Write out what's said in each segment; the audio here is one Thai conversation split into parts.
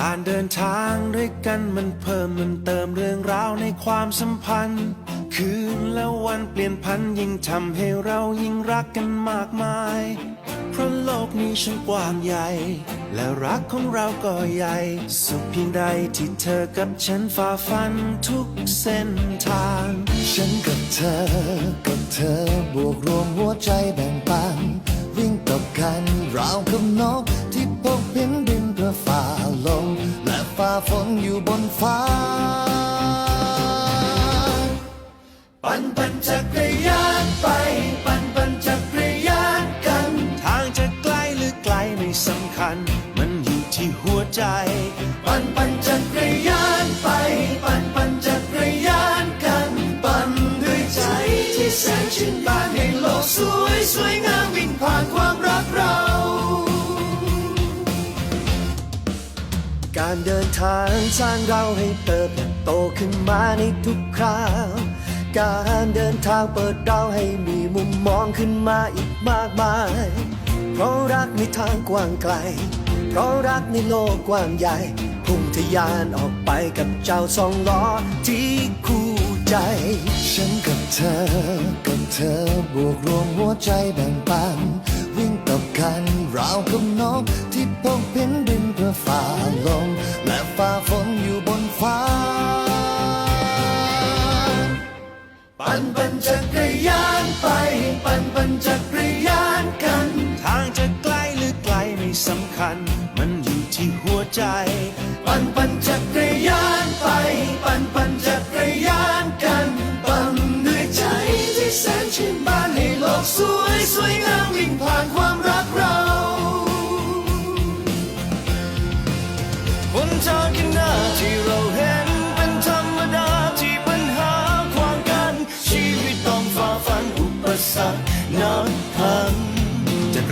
การเดินทางด้วยกันมันเพิ่มมันเติมเรื่องราวในความสัมพันธ์ คืนและวันเปลี่ยนพันยิ่งทำให้เรายิ่งรักกันมากมาย เพราะโลกนี้ช่างกว้างใหญ่ และรักของเราก็ใหญ่ สุขเพียงใดที่เธอกับฉันฝ่าฟันทุกเส้นทาง ฉันกับเธอ กับเธอบวกรวมหัวใจแบ่งปัน วิ่งตบกันราวกับนกที่พบเห็นดินเพื่อฝ่า ฝ่าฝนอยู่บนฟ้า ปั่นปั่นจักร กานทางสร้างเราให้เติบโตขึ้นมาในทุกคราว การเดินทางเปิดเราให้มีมุมมองขึ้นมาอีกมากมาย เพราะรักในทางกว้างไกล เพราะรักในโลกกว้างใหญ่ พุ่งทะยานออกไปกับเจ้าสองล้อที่คู่ใจ ฉันกับเธอ กับเธอบวกรวมหัวใจแบ่งปัน วิ่งตบกันราวกับนกที่พบเห็นดินเพื่อฝ่าลม ฝ่าฝนอยู่บนฟ้า ปั่นปั่นจักรยานไป ปั่นปั่นจักร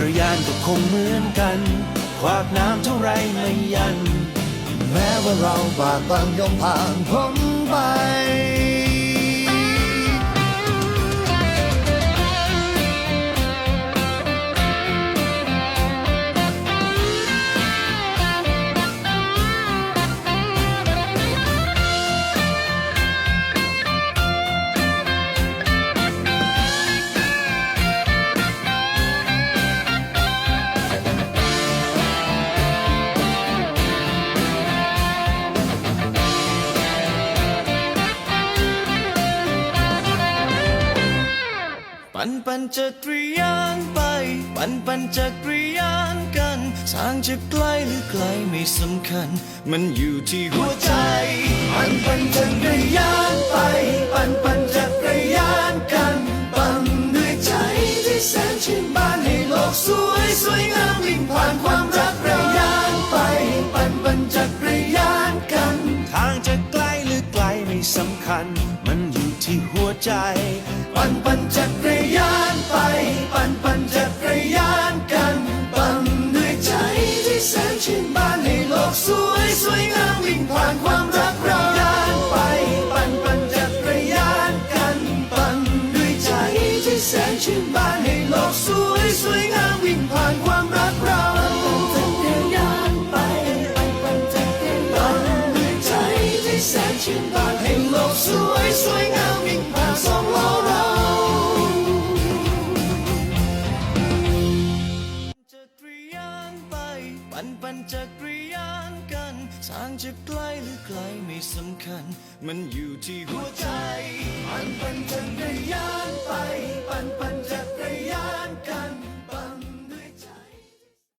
รยานก็คงเหมือนกัน ขวากน้ำเท่าไรไม่ยัน แม้ว่าเราบากบังยอมผ่านพ้นไป จักรยานไป ปั่นปั่นจักรยานกัน ทางจะไกลหรือไกลไม่สำคัญ มันอยู่ที่หัวใจ ปั่นปั่นจักรยานไป ปั่นปั่นจักรยานกันปั่นด้วยใจที่แสนชื่นบานให้โลกสวยสวยงามวิ่งผ่านความรักเรายานไป ปั่นปั่นจักรยานกัน ทางจะไกลหรือไกลไม่สำคัญ มันอยู่ที่หัวใจ ปั่นปั่นจักร ชื่นบานเห้โลกสวยสวยงามวิ่งผ่านสองล้อเราจักรยานไปปั่นปั่นจักรยานกันทางจะไกลหรือไกลไม่สำคัญ มันอยู่ที่หัวใจปั่นปั่นจักรยานไปปั่นปั่นจักรยานกัน